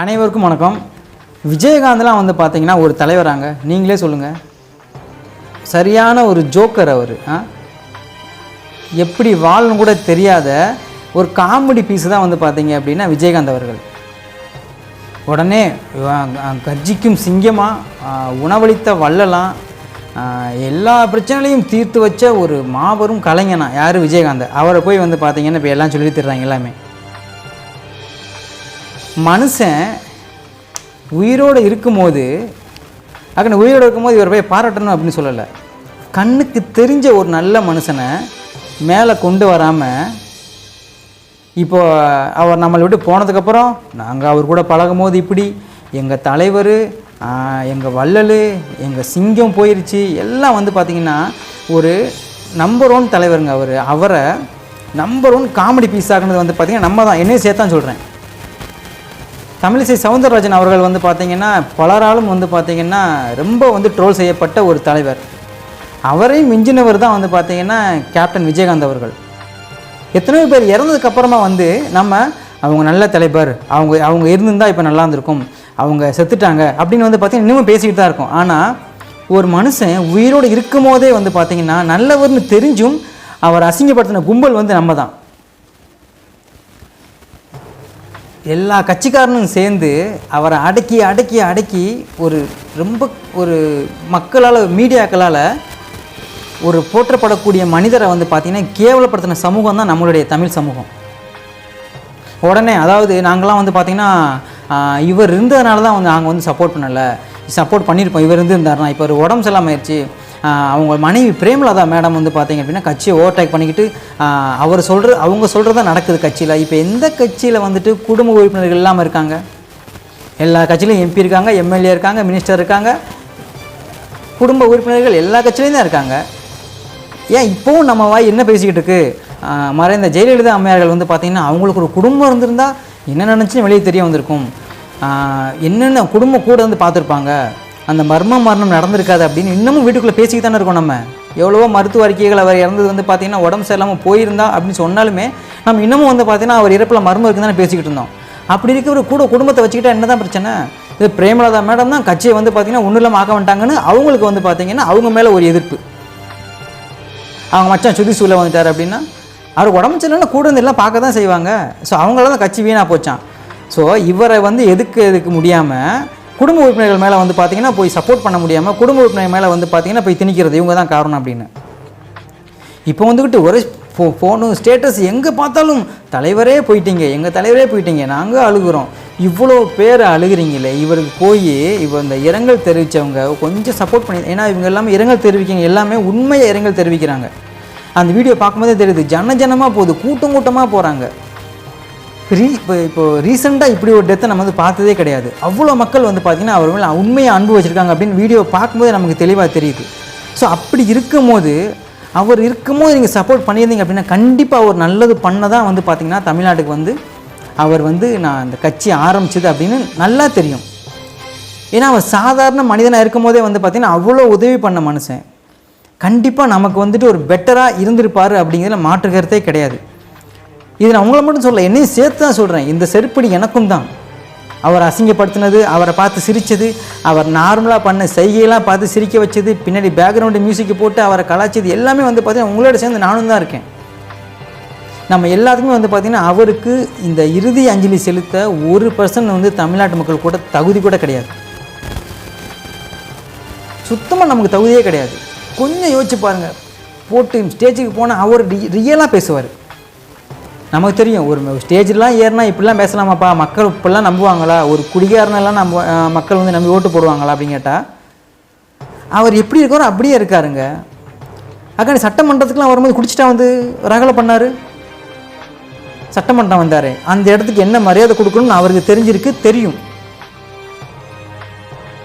அனைவருக்கும் வணக்கம். விஜயகாந்த்லாம் வந்து பார்த்தீங்கன்னா ஒரு தலைவராங்க நீங்களே சொல்லுங்கள் சரியான ஒரு ஜோக்கர் அவர் எப்படி வாழணும் கூட தெரியாத ஒரு காமெடி பீஸ் தான் வந்து பார்த்தீங்க அப்படின்னா விஜயகாந்த் அவர்கள். உடனே கர்ஜிக்கும் சிங்கமாக உணவளித்த வள்ளலாம் எல்லா பிரச்சனைகளையும் தீர்த்து வச்ச ஒரு மாபெரும் கலைஞனா யார் விஜயகாந்த்? அவரை போய் வந்து பார்த்தீங்கன்னா இப்போ எல்லாம் சொல்லி தர்றாங்க எல்லாமே. மனுஷன் உயிரோடு இருக்கும்போது அக்கன உயிரோடு இருக்கும்போது இவர் போய் பாராட்டணும் அப்படின்னு சொல்லலை. கண்ணுக்கு தெரிஞ்ச ஒரு நல்ல மனுஷனை மேலே கொண்டு வராமல் இப்போ அவர் நம்மளை விட்டு போனதுக்கப்புறம் நாங்கள் அவர் கூட பழகும் போது இப்படி எங்கள் தலைவர் எங்கள் வள்ளல் எங்கள் சிங்கம் போயிருச்சு எல்லாம் வந்து பார்த்திங்கன்னா ஒரு நம்பர் ஒன் தலைவருங்க அவர். அவரை நம்பர் ஒன் காமெடி பீஸ் ஆகுனது வந்து பார்த்திங்கன்னா நம்ம தான் என்னையும் சேர்த்தான் சொல்கிறேன் தமிழிசை சவுந்தரராஜன் அவர்கள் வந்து பார்த்தீங்கன்னா பலராலும் வந்து பார்த்தீங்கன்னா ரொம்ப வந்து ட்ரோல் செய்யப்பட்ட ஒரு தலைவர். அவரையும் மிஞ்சினவர் தான் வந்து பார்த்தீங்கன்னா கேப்டன் விஜயகாந்த் அவர்கள். எத்தனையோ பேர் இறந்ததுக்கப்புறமா வந்து நம்ம அவங்க நல்ல தலைவர். அவங்க அவங்க இருந்திருந்தால் இப்போ நல்லா இருந்திருக்கும். அவங்க செத்துட்டாங்க. அப்படின்னு வந்து பார்த்தீங்கன்னா இன்னமும் பேசிக்கிட்டு தான் இருக்கும். ஆனால் ஒரு மனுஷன் உயிரோடு இருக்கும் போதே வந்து பார்த்திங்கன்னா நல்லவர்னு தெரிஞ்சும் அவர் அசிங்கப்படுத்தின கும்பல் வந்து நம்ம தான். எல்லா கட்சிக்காரனும் சேர்ந்து அவரை அடக்கி அடக்கி அடக்கி ஒரு ரொம்ப ஒரு மக்களால் மீடியாக்களால் ஒரு போற்றப்படக்கூடிய மனிதரை வந்து பார்த்திங்கன்னா கேவலப்படுத்தின சமூகம் தான் நம்மளுடைய தமிழ் சமூகம். உடனே அதாவது நாங்களாம் வந்து பார்த்திங்கன்னா இவர் இருந்ததுனால தான் வந்து நாங்கள் வந்து சப்போர்ட் பண்ணலை. சப்போர்ட் பண்ணியிருப்போம் இவர் இருந்திருந்தாருனா இப்போ ஒரு உடம்பு சரியில்லாம ஆயிடுச்சு. அவங்க மனைவி பிரேமலதா மேடம் வந்து பார்த்தீங்க அப்படின்னா கட்சியை ஓவர்டேக் பண்ணிக்கிட்டு அவர் சொல்கிற அவங்க சொல்கிறதா நடக்குது கட்சியில். இப்போ எந்த கட்சியில் வந்துட்டு குடும்ப உறுப்பினர்கள் இல்லாமல் இருக்காங்க? எல்லா கட்சியிலும் எம்பி இருக்காங்க எம்எல்ஏ இருக்காங்க மினிஸ்டர் இருக்காங்க. குடும்ப உறுப்பினர்கள் எல்லா கட்சியிலையும் தான் இருக்காங்க. ஏன் இப்போவும் நம்ம வாய் என்ன பேசிக்கிட்டு இருக்குது மறைந்த ஜெயலலிதா அம்மையார்கள் வந்து பார்த்திங்கன்னா அவங்களுக்கு ஒரு குடும்பம் இருந்திருந்தால் என்ன நினச்சின்னு வெளியே தெரிய வந்திருக்கும். என்னென்ன குடும்பம் கூட வந்து பார்த்துருப்பாங்க? அந்த மர்ம மரணம் நடந்திருக்காது அப்படின்னு இன்னமும் வீட்டுக்குள்ளே பேசிக்கிட்டு தானே இருக்கோம் நம்ம. எவ்வளவோ மருத்துவ அறிக்கைகள் அவர் இறந்தது வந்து பார்த்திங்கன்னா உடம்பு சரியில்லாமல் போயிருந்தா அப்படின்னு சொன்னாலுமே நம்ம இன்னமும் வந்து பார்த்திங்கன்னா அவர் இறப்பில் மர்மம் இருக்குன்னு தானே பேசிக்கிட்டு இருந்தோம். அப்படி இருக்கிற கூட குடும்பத்தை வச்சுக்கிட்டா என்ன தான் பிரச்சனை? இது பிரேமலதா மேடம் தான் கட்சியை வந்து பார்த்திங்கன்னா ஒன்றும் இல்லாமல் ஆக்க வந்துட்டாங்கன்னு அவங்களுக்கு வந்து பார்த்திங்கன்னா அவங்க மேலே ஒரு எதிர்ப்பு. அவங்க மச்சான் சுதி சூழ வந்துட்டார் அப்படின்னா அவர் உடம்பு சரியில்லைன்னா கூட இருந்து எல்லாம் பார்க்க தான் செய்வாங்க. ஸோ அவங்களால தான் கட்சி வீணாக போச்சான் ஸோ இவரை வந்து எதுக்கு எதுக்கு முடியாமல் குடும்ப உறுப்பினர்கள் மேலே வந்து பார்த்தீங்கன்னா போய் சப்போர்ட் பண்ண முடியாமல் குடும்ப உறுப்பினர் மேலே வந்து பார்த்தீங்கன்னா போய் திணிக்கிறது இவங்க தான் காரணம் அப்படின்னு. இப்போ வந்துக்கிட்டு ஒரே ஃபோ ஃபோனு ஸ்டேட்டஸ் எங்கே பார்த்தாலும் தலைவரே போயிட்டீங்க எங்கள் தலைவரே போயிட்டீங்க நாங்கள் அழுகிறோம். இவ்வளோ பேர் அழுகிறீங்களே இவருக்கு போய் இவர் இந்த இரங்கல் தெரிவித்தவங்க கொஞ்சம் சப்போர்ட் பண்ணி ஏன்னா இவங்க எல்லாமே இரங்கல் தெரிவிக்கிங்க எல்லாமே உண்மையை இரங்கல் தெரிவிக்கிறாங்க. அந்த வீடியோ பார்க்கும்போதே தெரியுது ஜன ஜனமாக போகுது கூட்டம் கூட்டமாக போகிறாங்க ரீ இப்போ இப்போ ரீசெண்டாக இப்படி ஒரு டெத்தை நம்ம வந்து பார்த்ததே கிடையாது. அவ்வளோ மக்கள் வந்து பார்த்திங்கன்னா அவர் மேலே உண்மையை அன்பு வச்சுருக்காங்க அப்படின்னு வீடியோ பார்க்கும்போது நமக்கு தெளிவாக தெரியுது. ஸோ அப்படி இருக்கும்போது அவர் இருக்கும்போது நீங்கள் சப்போர்ட் பண்ணியிருந்தீங்க அப்படின்னா கண்டிப்பாக அவர் நல்லது பண்ண தான் வந்து பார்த்திங்கன்னா தமிழ்நாட்டுக்கு வந்து அவர் வந்து நான் அந்த கட்சி ஆரம்பிச்சது அப்படின்னு நல்லா தெரியும். ஏன்னா அவர் சாதாரண மனிதனாக இருக்கும்போதே வந்து பார்த்திங்கன்னா அவ்வளோ உதவி பண்ண மனுஷன். கண்டிப்பாக நமக்கு வந்துட்டு ஒரு பெட்டராக இருந்திருப்பார் அப்படிங்கிறதுல மாற்று கருத்தே கிடையாது. இது நான் உங்களை மட்டும் சொல்ல என்னையும் சேர்த்து தான் சொல்கிறேன். இந்த செருப்படி எனக்கும் தான். அவர் அசிங்கப்படுத்தினது அவரை பார்த்து சிரித்தது அவர் நார்மலாக பண்ண செய்கையெல்லாம் பார்த்து சிரிக்க வச்சது பின்னாடி பேக்ரவுண்டு மியூசிக்கை போட்டு அவரை கலாய்ச்சது எல்லாமே வந்து பார்த்தீங்கன்னா உங்களோட சேர்ந்து நானும் தான் இருக்கேன். நம்ம எல்லாத்துக்குமே வந்து பார்த்திங்கன்னா அவருக்கு இந்த இறுதி அஞ்சலி செலுத்த ஒரு பர்சன்ட் வந்து தமிழ்நாட்டு மக்கள் கூட தகுதி கூட கிடையாது. சுத்தமாக நமக்கு தகுதியே கிடையாது. கொஞ்சம் யோசிச்சு பாருங்கள் போட்டு ஸ்டேஜுக்கு போனால் அவர் ரியலாக பேசுவார். நமக்கு தெரியும். ஒரு ஸ்டேஜ்லாம் ஏறினா இப்படிலாம் பேசலாமாப்பா? மக்கள் இப்படிலாம் நம்புவாங்களா? ஒரு குடிகாரனெல்லாம் நம்ப மக்கள் வந்து நம்பி ஓட்டு போடுவாங்களா அப்படின்னு கேட்டால் அவர் எப்படி இருக்காரோ அப்படியே இருக்காருங்க. அக்கா சட்டமன்றத்துக்குலாம் வரும்போது குடிச்சிட்டா வந்து ரகலை பண்ணார். சட்டமன்றம் வந்தார். அந்த இடத்துக்கு என்ன மரியாதை கொடுக்கணும்னு அவருக்கு தெரிஞ்சிருக்கு தெரியும்.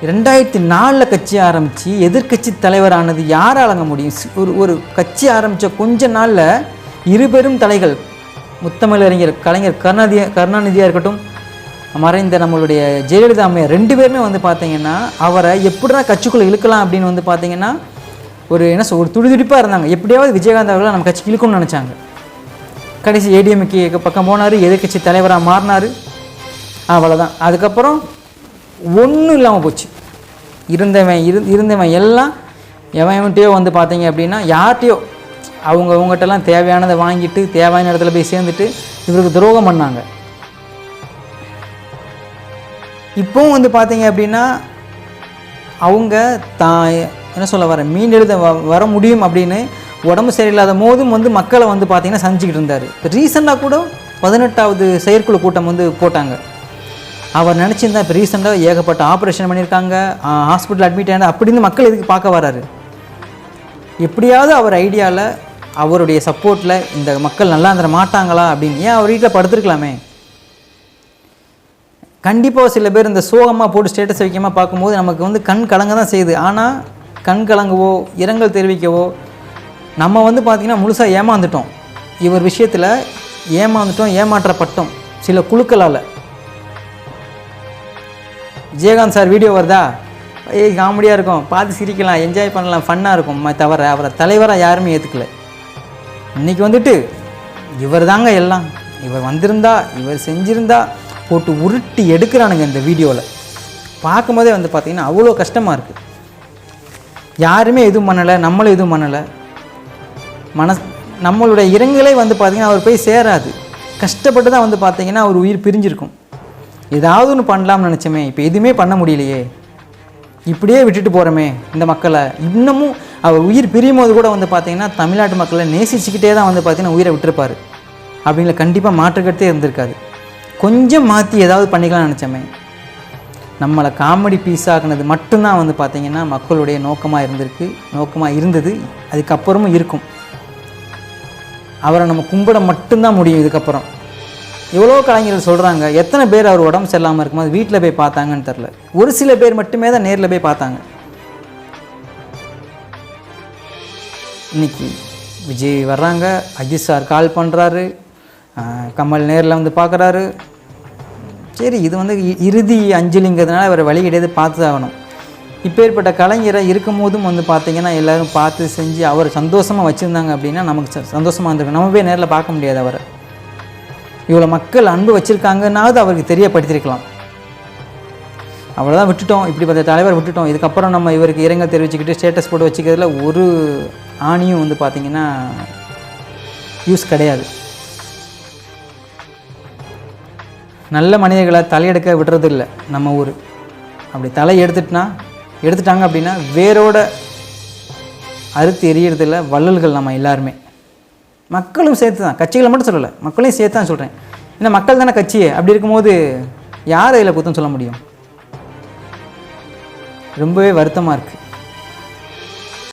ரெண்டாயிரத்தி நாலில் கட்சி ஆரம்பித்து எதிர்க்கட்சி தலைவரானது யார் அழங்க முடியும் ஒரு ஒரு கட்சி ஆரம்பித்த கொஞ்ச நாளில் இருபெரும் தலைகள் முத்தமிழறிஞர் கலைஞர் கருணாநிதி கருணாநிதியாக இருக்கட்டும் மறைந்த நம்மளுடைய ஜெயலலிதா அம்மையார் ரெண்டு பேருமே வந்து பார்த்தீங்கன்னா அவரை எப்படிடா கட்சிக்குள்ளே இழுக்கலாம் அப்படின்னு வந்து பார்த்தீங்கன்னா ஒரு என்ன சொல் ஒரு துடிதுடிப்பாக இருந்தாங்க. எப்படியாவது விஜயகாந்த் அவர்களை நம்ம கட்சிக்கு இழுக்கணும்னு நினச்சாங்க. கடைசி ஏடிஎம்கே பக்கம் போனார் எதிர்க்கட்சி தலைவராக மாறினார். அவ்வளோதான் அதுக்கப்புறம் ஒன்றும் இல்லாமல் போச்சு. இருந்தவன் இரு இருந்தவன் எல்லாம் எவன் எவன்கிட்டயோ வந்து பார்த்தீங்க அப்படின்னா யார்கிட்டையோ அவங்க அவங்ககிட்டலாம் தேவையானதை வாங்கிட்டு தேவையான இடத்துல போய் சேர்ந்துட்டு இவருக்கு துரோகம் பண்ணாங்க. இப்போவும் வந்து பார்த்தீங்க அப்படின்னா அவங்க தான் என்ன சொல்ல வர மீண்டெழுத வ வர முடியும் அப்படின்னு உடம்பு சரியில்லாத போதும் வந்து மக்களை வந்து பார்த்தீங்கன்னா சந்திச்சுக்கிட்டு இருந்தார். இப்போ ரீசெண்டாக கூட பதினெட்டாவது செயற்குழு கூட்டம் வந்து போட்டாங்க. அவர் நினச்சிருந்தா இப்போ ரீசெண்டாக ஏகப்பட்ட ஆப்ரேஷன் பண்ணியிருக்காங்க ஹாஸ்பிட்டல் அட்மிட் ஆன அப்படின்னு மக்கள் இதுக்கு பார்க்க வராரு? எப்படியாவது அவர் ஐடியாவில் அவருடைய சப்போர்ட்டில் இந்த மக்கள் நல்லா இருந்துட மாட்டாங்களா அப்படின்னு ஏன் அவர் வீட்டில் படுத்துருக்கலாமே? கண்டிப்பாக சில பேர் இந்த சோகமாக போட்டு ஸ்டேட்டஸ் வைக்காமல் பார்க்கும்போது நமக்கு வந்து கண் கலங்க தான் செய்யுது. ஆனால் கண் கலங்கவோ இரங்கல் தெரிவிக்கவோ நம்ம வந்து பார்த்திங்கன்னா முழுசாக ஏமாந்துட்டோம். இவர் விஷயத்தில் ஏமாந்துட்டோம் ஏமாற்றப்பட்டோம் சில குழுக்களால். விஜயகாந்த் சார் வீடியோ வருதா? ஏய் காமெடியாக இருக்கும். பார்த்து சிரிக்கலாம் என்ஜாய் பண்ணலாம் ஃபன்னாக இருக்கும். தவிர அவரை தலைவராக யாருமே ஏற்றுக்கல இன்னைக்கு வந்துட்டு இவர் தாங்க எல்லாம். இவர் வந்திருந்தா இவர் செஞ்சிருந்தா போட்டு உருட்டி எடுக்கிறானுங்க இந்த வீடியோவில் பார்க்கும்போதே வந்து பார்த்திங்கன்னா அவ்வளோ கஷ்டமாக இருக்குது யாருமே எதுவும் பண்ணலை நம்மளும் எதுவும் பண்ணலை. மனஸ் நம்மளுடைய இரங்கலே வந்து பார்த்திங்கன்னா அவர் போய் சேராது. கஷ்டப்பட்டு தான் வந்து பார்த்திங்கன்னா அவர் உயிர் பிரிஞ்சிருக்கும். ஏதாவது ஒன்று பண்ணலாம்னு நினச்சோமே இப்போ எதுவுமே பண்ண முடியலையே. இப்படியே விட்டுட்டு போகிறோமே இந்த மக்களை. இன்னமும் அவர் உயிர் பிரியும் போது கூட வந்து பார்த்திங்கன்னா தமிழ்நாட்டு மக்களை நேசிச்சுக்கிட்டே தான் வந்து பார்த்திங்கன்னா உயிரை விட்டுருப்பார். அப்படிங்கிற கண்டிப்பாக மாற்றுக்கட்டே இருந்திருக்காது. கொஞ்சம் மாற்றி ஏதாவது பண்ணிக்கலாம்னு நினச்சோமே. நம்மளை காமெடி பீஸ் ஆக்குனது மட்டும்தான் வந்து பார்த்திங்கன்னா மக்களுடைய நோக்கமாக இருந்திருக்கு நோக்கமாக இருந்தது. அதுக்கப்புறமும் இருக்கும். அவரை நம்ம கும்பிட மட்டும்தான் முடியும் இதுக்கப்புறம். எவ்வளோ கலைஞர்கள் சொல்கிறாங்க எத்தனை பேர் அவர் உடம்பு சரியில்லாமல் இருக்கும்போது வீட்டில் போய் பார்த்தாங்கன்னு தெரில ஒரு சில பேர் மட்டுமே தான் நேரில் போய் பார்த்தாங்க. இன்னைக்கு விஜய் வர்றாங்க அஜித் சார் கால் பண்ணுறாரு கமல் நேரில் வந்து பார்க்குறாரு சரி இது வந்து இ- இறுதி அஞ்சலிங்கிறதுனால அவர் வழி கிடையாது பார்த்து தான் ஆகணும் இப்பேற்பட்ட கலைஞரை இருக்கும் போதும் வந்து பார்த்திங்கன்னா எல்லாரும் பார்த்து செஞ்சு அவர் சந்தோஷமாக வச்சுருந்தாங்க அப்படின்னா நமக்கு ச- இருந்திருக்கும். நம்ம போய் நேரில் பார்க்க முடியாது அவரை. இவ்வளோ மக்கள் அன்பு வச்சுருக்காங்கன்னாவது அவருக்கு தெரியப்படுத்தியிருக்கலாம் அவ்வளோதான் விட்டுட்டோம். இப்படிப்பட்ட தலைவர் விட்டுட்டோம். இதுக்கப்புறம் நம்ம இவருக்கு இரங்கல் தெரிவிச்சுக்கிட்டு ஸ்டேட்டஸ் போட்டு வச்சுக்கிறதுல ஒரு ஆணியும் வந்து பார்த்திங்கன்னா யூஸ் கிடையாது. நல்ல மனிதர்களை தலையெடுக்க விடுறது இல்லை நம்ம ஊர். அப்படி தலை எடுத்துட்டுனா எடுத்துட்டாங்க அப்படின்னா வேரோட அறுத்து எரியறதில் வள்ளல்கள் நம்ம எல்லாருமே. மக்களும் சேர்த்து தான் கட்சிகளை மட்டும் சொல்லலை மக்களையும் சேர்த்து தான் சொல்கிறேன் ஏன்னா மக்கள் தானே கட்சியே அப்படி இருக்கும்போது யார் இதில் குத்தம் சொல்ல முடியும்? ரொம்பவே வருத்தமாக இருக்குது